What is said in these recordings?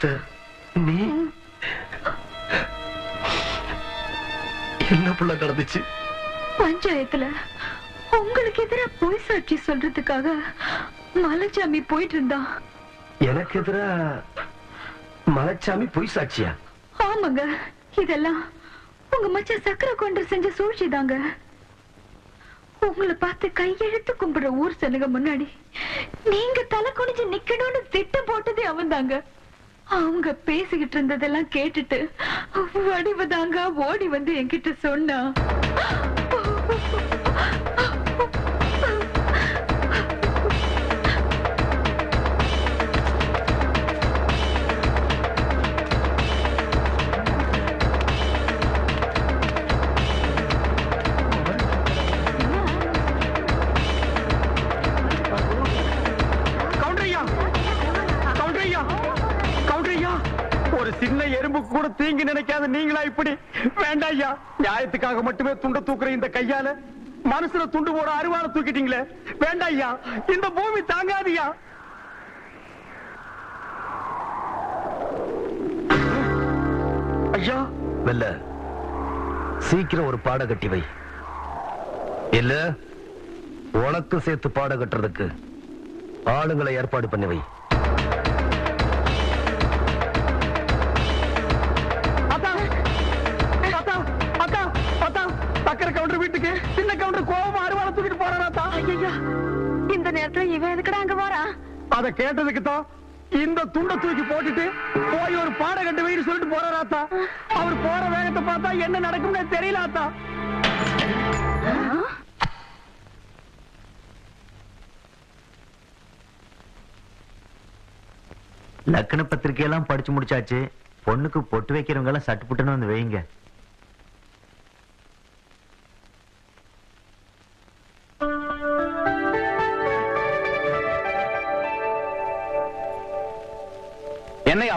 காரியத்தை நீ என்ன புள்ள நடந்துச்சு பஞ்சாயத்துல உங்களுக்கு எதிரா பொய் சாட்சி சொல்றதுக்காக மலைச்சாமி போயிட்டு இருந்தான். எனக்கு எதிரா மலைச்சாமி பொய் சாட்சியா? ஆமாங்க. இதெல்லாம் உங்க மச்சான் சக்கரை கொண்டு செஞ்ச சூழ்ச்சிதாங்க. உங்களை பார்த்து கையெழுத்து கும்பிடுற ஊர் சனுங்க முன்னாடி நீங்க தலை குனிஞ்சு நிக்கணும்னு திட்டம் போட்டதே அவன்தாங்க. அவங்க பேசிக்கிட்டு இருந்ததெல்லாம் கேட்டுட்டு வடிவதாங்க ஓடி வந்து என்கிட்ட சொன்னா. நீங்களா இப்படி? வேண்டாம் ஐயா நியாயத்துக்காக மட்டுமே துண்ட தூக்குற இந்த கையால மனசுல துண்டு போட அருவாளை தூக்கிட்டீங்களே. வேண்டாம் ஐயா இந்த பூமி தாங்காதியா. ஐயா. வெல்ல சீக்கிரம் ஒரு பாட கட்டி வை. இல்ல உனக்கு சேர்த்து பாட கட்டுறதுக்கு ஆளுங்களை ஏற்பாடு பண்ணி வை. ஐயா இந்த நேரத்துல இவன் எதுக்குடா அங்க போறான் அத கேட்டதுக்கு தான் இந்த துண்டை தூக்கி போட்டுட்டு போய் ஒரு பாட கண்டு வீடு சொல்லிட்டு போறாராத்தா. அவர் போற வேகத்தை பார்த்தா என்ன நடக்கும்னே தெரியல ஆத்தா லக்கண பத்திரிக்கையெல்லாம் படிச்சு முடிச்சாச்சு. பொண்ணுக்கு பொட்டு வைக்கிறவங்க எல்லாம் சட்டு புட்டுன்னு வந்து வைங்க.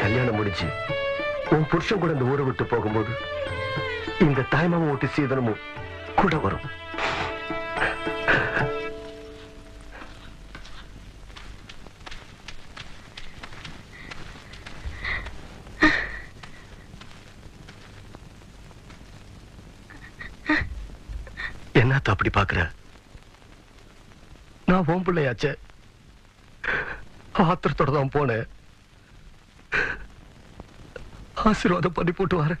கல்யாணம் முடிஞ்சு உன் புருஷன் கூட இந்த ஊரை விட்டு போகும்போது இந்த தாய்மாவும் ஓட்டு சீதனமும் கூட வரும். என்னத்த அப்படி பாக்குற? நான் ஓம் பிள்ளையாச்சே. ஆத்திரத்தோட தான் போனேன். ஆசீர்வாதம் பண்ணி போட்டு வரேன்.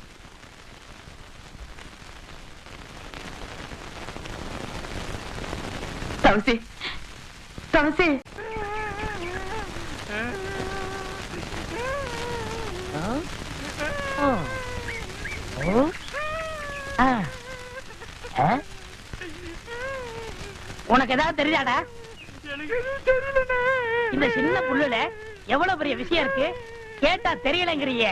தவசி தவசி உனக்கு ஏதாவது தெரியாடா இந்த சின்ன புள்ளுல எவ்வளவு பெரிய விஷயம் இருக்கு? கேட்டா தெரியலங்கிறிய.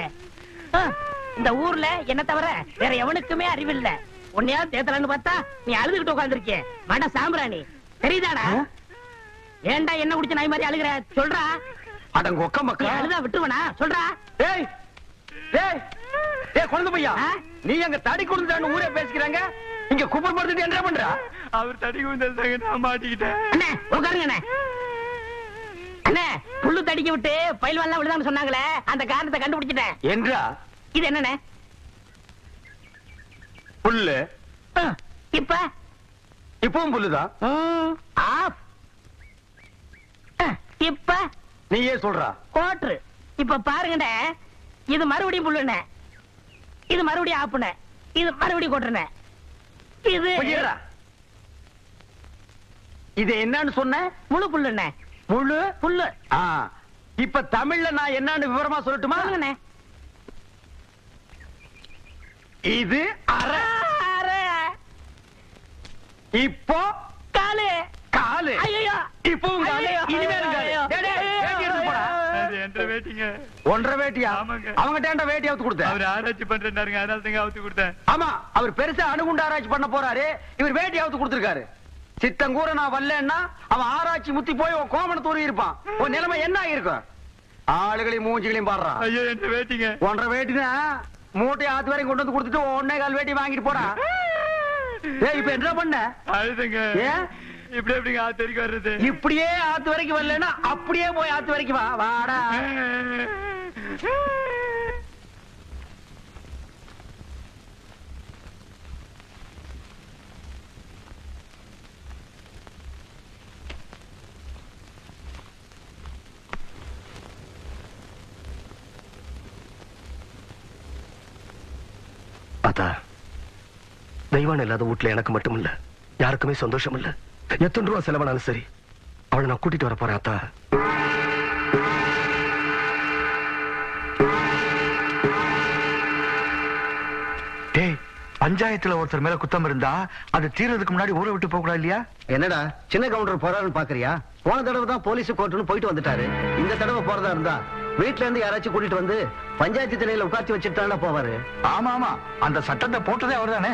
இந்த ஊர்ல என்ன தவிர வேற எவனுக்குமே அறிவில்லை. உன்னையாவது தேத்தலன்னு பார்த்தா நீ அழுதுகிட்டு உட்காந்துருக்கிய மட சாம்பிராணி. தெரியுதாடா? ஏன்டா என்ன குடிச்ச நாய் மாதிரி அழுகுற? சொல்றா. அடங்க ஒக்க நீ மக்கா அழுதா விட்டுருவனா? சொல்றா. டேய் டேய் டேய் குழந்தை பையா? நீ அங்க தடி கொடுத்துட்டான்னு ஊரே பேசிக்கிறாங்க. இங்க குப்பர் படுத்துட்டு என்ன பண்ற? அவர் தடி குந்தல் நான் மாட்டிக்கிட்டேன். அண்ணே உட்காருங்க அண்ணே. அண்ணே புல்லு தடிக்க விட்டு பயில் எல்லாம் விழுதான்னு சொன்னாங்களே அந்த காரணத்தை கண்டுபிடிச்சிட்டேன். என்றா? இது என்னண்ணே? புல்லு. இப்ப? இப்பவும் புல்லுதான் இப்ப? நீயே சொல்றா. கோட்ரு. இப்ப பாருங்கண்ணே. இது மறுபடியும் புல்லுண்ணே. இது மறுபடியும் ஆப்புண்ணே. இது மறுபடியும் கோட்டுண்ணே இது. இது என்னன்னு சொன்ன? முழு புல்லுண்ணே. முழு? புல்லு. ஆ. இப்ப தமிழ்ல நான் என்னன்னு விவரமா சொல்லட்டுமா? இது அரை. இப்போ காலு காலு ஐயோ இப்பவும் காலு ஐயையோ. இனிமேலும் காலு ஐயோ. டேய், டேய், வேட்டி எடுத்து போடா. என்ற வேட்டிங்க? ஒன்றரை வேட்டியா. அவங்கிட்ட வேட்டி அவுத்து கொடுத்த? அவர் ஆராய்ச்சி பண்றாருங்க அதனால தாங்க அவுத்து கொடுத்தேன். ஆமா அவர் பெருசா அணுகுண்டு ஆராய்ச்சி பண்ண போறாரு. இவர் வேட்டி அவுத்து கொடுத்திருக்காரு. சித்தங்கூர நான் வரலன்னா அவன் ஆராய்ச்சி முத்தி போய் உன் கோமண தூரி இருப்பான். உன் நிலைமை என்ன ஆயிருக்கும் ஆளுகளையும் மூஞ்சிகளையும் பாடுறான் ஐயோ என்ற வேட்டிங்க? ஒன்றரை வேட்டினா மூட்டையை ஆத்து வரைக்கும் கொண்டு வந்து கொடுத்துட்டு ஒன்னே கால் வேட்டி வாங்கிட்டு போடா. ஏய் இப்ப என்ன பண்ண? அழுதுங்க? இப்படி எப்படிங்க ஆத்து வரைக்கும் வர்றது? இப்படியே ஆத்து வரைக்கும் வரலன்னா அப்படியே போய் ஆத்து வரைக்கும் வா. வாடா. தெய்வான் இல்லாத வீட்டுல எனக்கு மட்டும் இல்ல யாருக்குமே சந்தோஷம் இல்ல எத்தனை ரூபா செலவானாலும் சரி அவளை நான் கூட்டிட்டு வர போறேன் அத்தா. டேய் பஞ்சாயத்துல ஒருத்தர் மேல குத்தம் இருந்தா அது தீர்றதுக்கு முன்னாடி ஊரை விட்டு போக கூடாது இல்லையா? என்னடா சின்ன கவுண்டர் போறாருன்னு பாக்குறியா? போன தடவை தான் போலீஸ் கோர்ட்டுன்னு போயிட்டு வந்துட்டாரு. இந்த தடவை போறதா இருந்தா வீட்ல இருந்து யாராச்சும் கூட்டிட்டு வந்து பஞ்சாயத்து திணையில உட்கார்த்தி வச்சுட்டானா போவாரு? ஆமா ஆமா. அந்த சட்டத்தை போட்டதே அவர்தானே?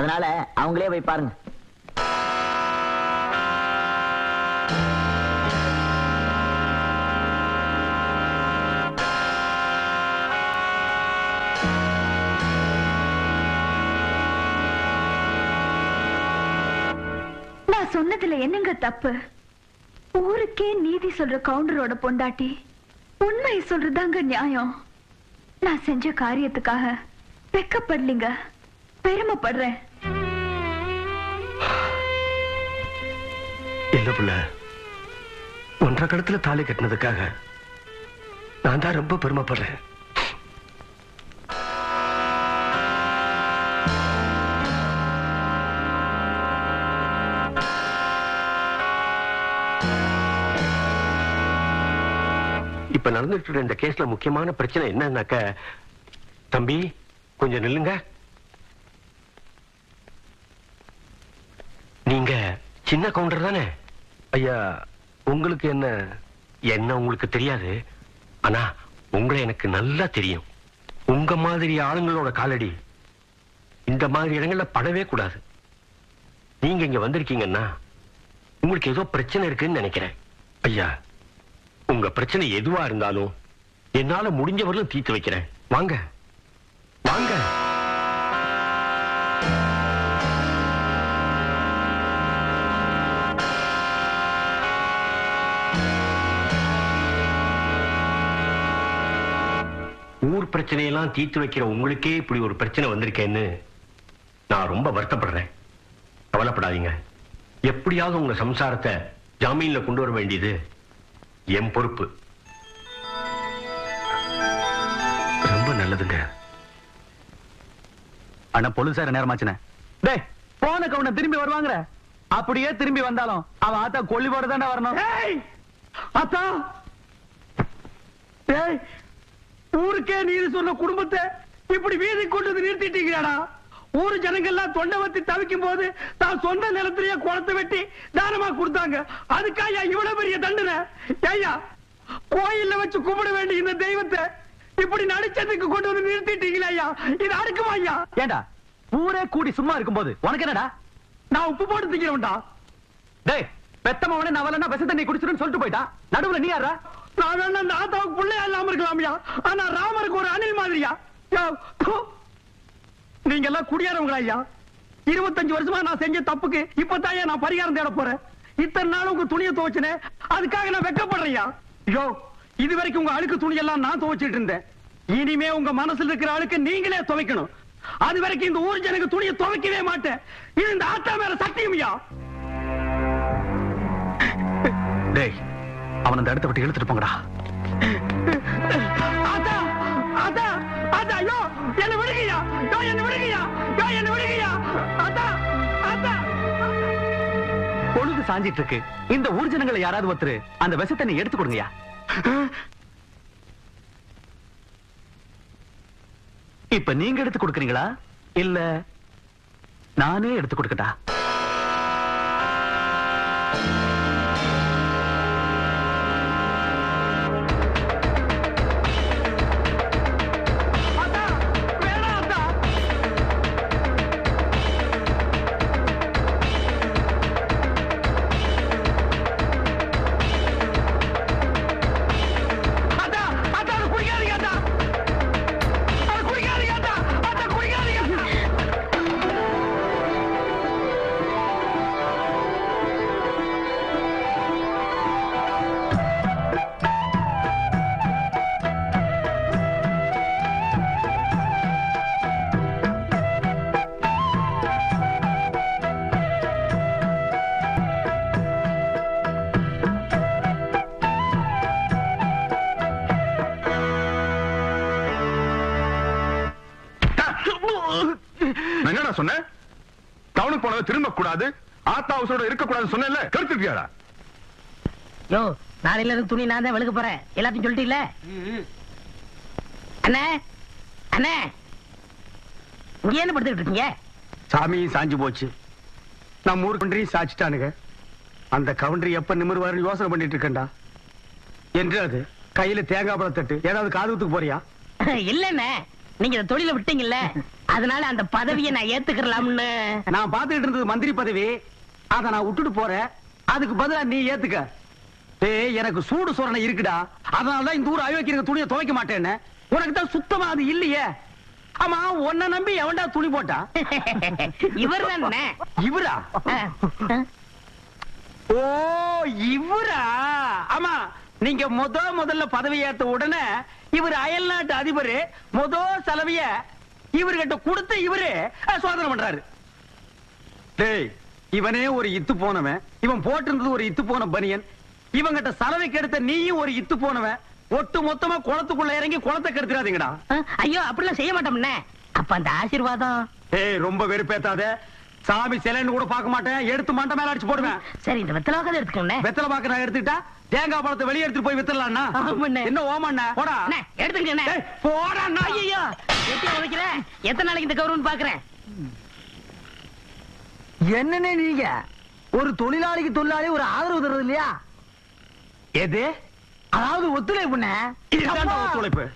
அதனால அவங்களே போய் பாருங்க. நான் சொன்னதுல என்னங்க தப்பு? ஊருக்கே நீதி சொல்ற கவுண்டரோட பொண்டாட்டி உண்மை சொல்றதாங்க நியாயம். நான் செஞ்ச காரியத்துக்காக வெக்கப்படலிங்க. பெருமைப்படுறேன். இல்ல புள்ள. ஒன்றரை கடத்துல தாலி கட்டினதுக்காக நான் தான் ரொம்ப பெருமைப்படுறேன். இப்ப நடந்துட்டு இந்த கேஸ்ல முக்கியமான பிரச்சனை என்னன்னாக்க தம்பி கொஞ்சம் நில்லுங்க நீங்க சின்ன கவுண்டர் தானே? ஐயா உங்களுக்கு என்ன என்ன உங்களுக்கு தெரியாது? ஆனா உங்களை எனக்கு நல்லா தெரியும். உங்க மாதிரி ஆளுங்களோட காலடி இந்த மாதிரி இடங்கள்ல படவே கூடாது. நீங்க இங்க வந்திருக்கீங்கன்னா உங்களுக்கு ஏதோ பிரச்சனை இருக்குன்னு நினைக்கிறேன். ஐயா உங்க பிரச்சனை எதுவா இருந்தாலும் என்னால முடிஞ்சவரையும் தீர்த்து வைக்கிறேன். வாங்க. வாங்க. பிரச்சனையெல்லாம் தீர்த்து வைக்கிற உங்களுக்கே இப்படி ஒரு பிரச்சனை வந்திருக்கேன்னு நான் ரொம்ப வருத்தப்படுறேன். கவலைப்படாதீங்க. எப்படியாவது உங்க சம்சாரத்தை ஜாமீன்ல கொண்டு வர வேண்டியது என் பொறுப்பு. ரொம்ப நல்லதுங்க. அண்ணா போலீசார நேரமாச்சுனே டேய் போன கவுன திரும்பி வருவாங்கற. அப்படியே திரும்பி வந்தாலும் அவன் ஆத்தா கொல்லிவோட தானே வரணும். ஆத்தா! டேய் ஊருக்கே நீதி சொன்ன குடும்பத்தை இப்படி வீதி கொண்டு வந்து நிறுத்திட்டீங்கடா ஊரு ஜனங்கள்லாம் தொண்டை வத்தி தவிக்கும் போது தான் சொந்த நிலத்திலேயே குளத்தை வெட்டி தானமா கொடுத்தாங்க. அதுக்காயா இவ்வளவு பெரிய தண்டனை? ஐயா கோயில்ல வச்சு கும்பிட வேண்டிய இந்த தெய்வத்தை இப்படி நடிச்சதுக்கு கொண்டு வந்து நிறுத்திட்டீங்களா ஐயா? இது அடுக்குமா ஐயா? ஏண்டா ஊரே கூடி சும்மா இருக்கும்போது உனக்கு என்னடா? நான் உப்பு போட்டு திங்கிறவன்டா. டேய் பெத்தமவனே நான் வரலன்னா விஷ தண்ணி குடிச்சிருன்னு சொல்லிட்டு போயிட்டா. நடுவுல நீ யாரா நான் வேணா அந்த ஆத்தாவுக்கு பிள்ளையா இல்லாம இருக்கலாம்யா. ஆனா ராமருக்கு ஒரு அணில் மாதிரியா? நீங்க எல்லாம் குடியாரவங்களா ஐயா? இருபத்தஞ்சு வருஷமா நான் செஞ்ச தப்புக்கு இப்பதான் நான் பரிகாரம் தேட போறேன். இத்தனை நாள் உங்க துணியை துவச்சினே அதுக்காக நான் வெக்கப்படுறேன்யா. ஐயோ இது வரைக்கும் உங்க அழுக்கு துணியெல்லாம் நான் துவைச்சிட்டு இருந்தேன். இனிமே உங்க மனசுல இருக்கிற அழுக்கு நீங்களே துவைக்கணும். அது வரைக்கும் இந்த ஊர் ஜனங்க துணியை துவைக்கவே மாட்டேன். இது இந்த ஆத்தா மேல சத்தியம்யா. டேய் அவன் அந்த இடத்த விட்டு இழுத்துட்டு போங்கடா. பொழுது சாஞ்சிட்டு இருக்கு இந்த ஊர் ஜனங்களை யாராவது ஒருத்தர் அந்த விஷத்தை நீ எடுத்து கொடுங்கய்யா. இப்ப நீங்க எடுத்து கொடுக்கறீங்களா? இல்ல நானே எடுத்து கொடுக்கட்டா? ஹவுஸோட இருக்க கூடாதுன்னு சொன்னேன்ல கருத்துட்டியாடா? யோ நாளையில இருந்து துணி நான் தான் வெளுக்க போறேன். எல்லாத்தையும் சொல்லிட்டீல்ல? அண்ணே அண்ணே இங்க என்ன படுத்துக்கிட்டு இருக்கீங்க? சாமி சாஞ்சு போச்சு. நம்ம ஊர் கவுண்டரி சாச்சிட்டானுங்க. அந்த கவுண்டரி எப்ப நிமிருவாரு யோசனை பண்ணிட்டு இருக்கேன்டா. என்று அது? கையில தேங்காய் பழம் தட்டு. ஏதாவது காதுகுத்துக்கு போறியா? இல்லண்ணே நீங்க இந்த தொழில விட்டீங்கல்ல அதனால அந்த பதவியை நான் ஏத்துக்கலாம்னு நான் பாத்துக்கிட்டு இருந்தது மந்திரி பதவி. அத நான் விட்டுட்டு போறேன். அதுக்கு பதிலா நீ ஏத்துக்க. டேய் எனக்கு சூடு சொரணை இருக்குடா. அதனால தான் இந்த ஊர் அயோக்கிய துணியை துவைக்க மாட்டேன்னு. உனக்கு தான் சுத்தமா அது இல்லையே. ஆமா உன்னை நம்பி எவன்டா துணி போட்டா? இவர்? தானே இவரா ஓ இவரா? ஆமா நீங்க முத முதல்ல பதவி ஏத்த உடனே இவர் அயல் நாட்டு அதிபர் முத செலவிய இவர்கிட்ட கொடுத்து இவரு சோதனை பண்றாரு. டேய் இவனே ஒரு இத்து போனவன். இவன் போட்டிருந்தது ஒரு இத்து போன பனியன். இவங்கிட்ட சலவைக்கு எடுத்த நீயும் ஒரு இத்து போனவன். ஒட்டு மொத்தமா குளத்துக்குள்ள இறங்கி குளத்தை கெடுத்துறாதீங்கடா. ஐயோ அப்படிலாம் செய்ய மாட்டோம்னே அப்ப அந்த ஆசீர்வாதம்? ஏய் ரொம்ப வெறுப்பேத்தாத. சாமி சிலைன்னு கூட பார்க்க மாட்டேன். எடுத்து மண்டை மேல அடிச்சு போடுவேன். சரி இந்த வெத்தலை வாக்காத எடுத்துக்கோண்ணே வெத்தலை பாக்க நான் எடுத்துக்கிட்டா தேங்காய் பழத்தை வெளியே எடுத்துட்டு போய் வித்தலாம்னா ஆமாண்ணே. என்ன ஓமாண்ணா போடா. ஏய், போடா. ஐயோ எத்தனை நாளைக்கு இந்த கௌரவம் பாக்குறேன் என்னன்னே நீங்க? ஒரு தொழிலாளிக்கு தொழிலாளி ஒரு ஆதரவு தர்றது இல்லையா? எது? அதாவது ஒத்துழைப்புண்ணே? இதுதான் ஒத்துழைப்பு.